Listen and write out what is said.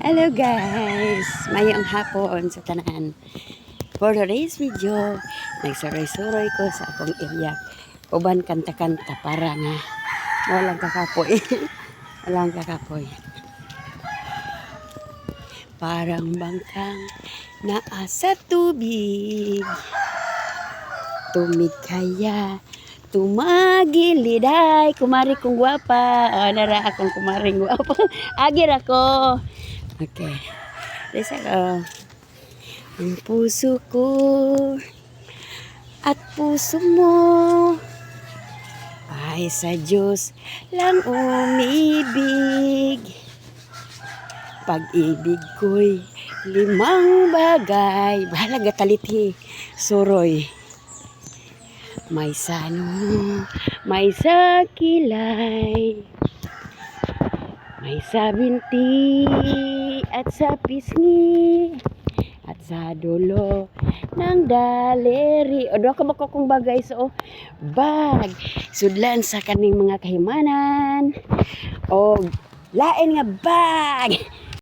Hello guys! Mayong hapon sa tanan. For today's video, nagsuroy-suroy ko sa akong area. Uban kanta-kanta para nga walang kakapoy. walang kakapoy. Parang bangkang naasa tubig. Tumig kaya tumagiliday kumari kong gwapa ah, nara akong kumaring gwapa agir ako okay. Desa ko ang puso ko at puso mo. Ay sa Diyos lang umibig. Pag-ibig ko'y limang bagay. Bahala gatalithi suroy may sano, may sa kilay, may sa binti at sa pisngi at sa dulo ng daleri. O doon ka ba kung bagay so bag. Sudlan sa kaning mga kahimanan. O lain nga bag